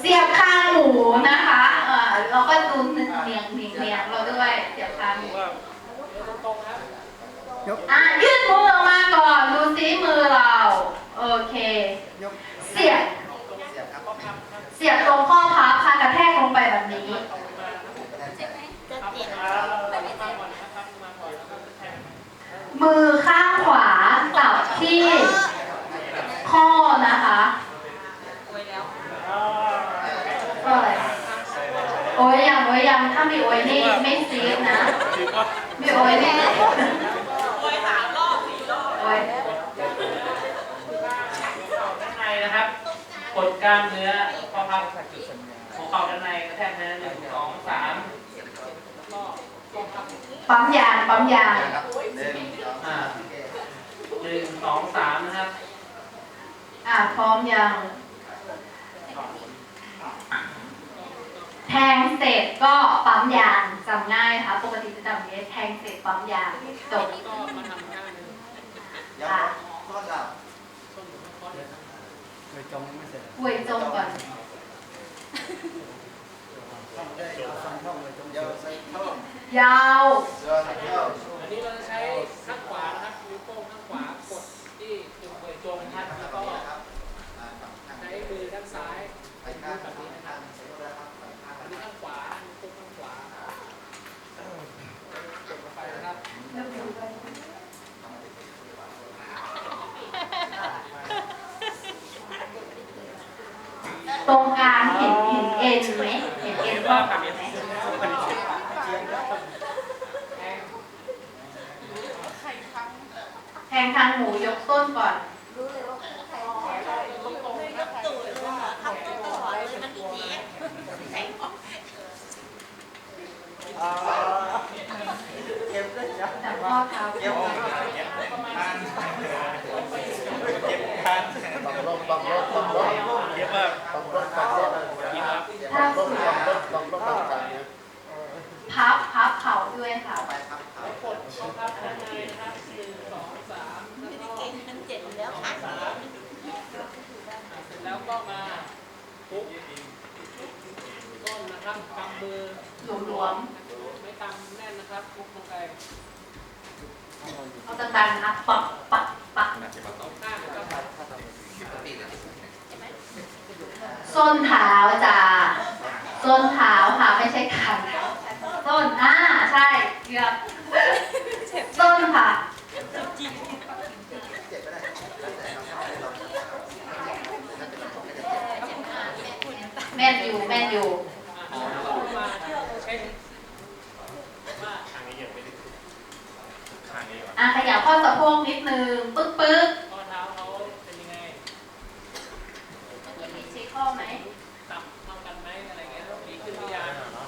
เสียบคางหมูนะคะเออเราก็ดูเนียงเนียงเนียงเราด้วยเสียบคางหมูว่าตรงครับยกอะยืดมือออกมาก่อน ดูซิมือเรา โอเคยกเสียบ เสียบครับ เสียบตรงข้อพับค่ะกระแทกลงไปแบบนี้ มือข้างขวาจับที่ข้อนะคะโอ้ย โอ้ยยังโอ้ยยังถ้าไม่โอ้ยนี่ไม่ซีฟนะถือว่าไม่โอ้ยนี่โอ้ยข้างในนะครับกดกล้ามเนื้อข้อพับหัวเข่าด้านในกระแทกเนื้อหนึ่งสองสามก็ก็พับปั๊มยางปั๊มยางครับหนึ่งสองอ่าหนึ่งสองสามนะครับ อะพร้อมยังแทง เสร็จก็ปั๊มยางจำง่ายค่ะปกติจะจำอย่างนี้แทงเสร็จปั๊มยางจบก็มาทำท่าหนึ่งยกข้อดับส้นหมูข้อเดียวนะเลยจงไม่เสร็จอวยจงก่อนต้องได้ฟังท่องเลยจงเดียวใส่ท่องยาวเสือใส่ท่องอันนี้เราจะใช้ข้างขวานะครับนิ้วโป้งข้างขวากดที่จุดเปิดจงนะครับแล้วก็ ครับอ่าฝั่งข้าง ใช้มือด้านซ้าย ไปข้างแบบนี้นะครับใช้มือครับไปข้าง อันนี้ข้างขวานิ้วโป้งข้างขวากดลงไปนะครับ ตรงกลางเห็นเห็นเอ็นไหมเห็นเอ็นข้อขาไหมแทงทางหมูยกต้นก่อนอ่าเก็บได้จ้ะจับข้อเท้าเก็บเก็บทันบังลมบังลมเก็บแบบบังลมบังลมบังลมบังลมบังลมบังลมเนี่ย พับพับเข่าด้วยค่ะ ไปครับครับ กด ข้อพับด้านในนะครับหนึ่งสองสามแล้วก็สามเสร็จแล้วก็มาปุ๊บต้นนะครับกำมือหลวมไม่กำแน่นนะครับปุ๊บลงไปๆเอาตันนะปักปักปักสองข้างนะครับส้นเท้าจ้าส้นเท้าค่ะไม่ใช่ขาส้นอ่าใช่เกือบ ส้นค่ะเจ็บก็ได้แล้วแต่เราแม่นอยู่แม่นอยู่อ่าแล้วก็มาเช็คว่าอะขยับข้อสะโพกนิดนึงปึ๊ก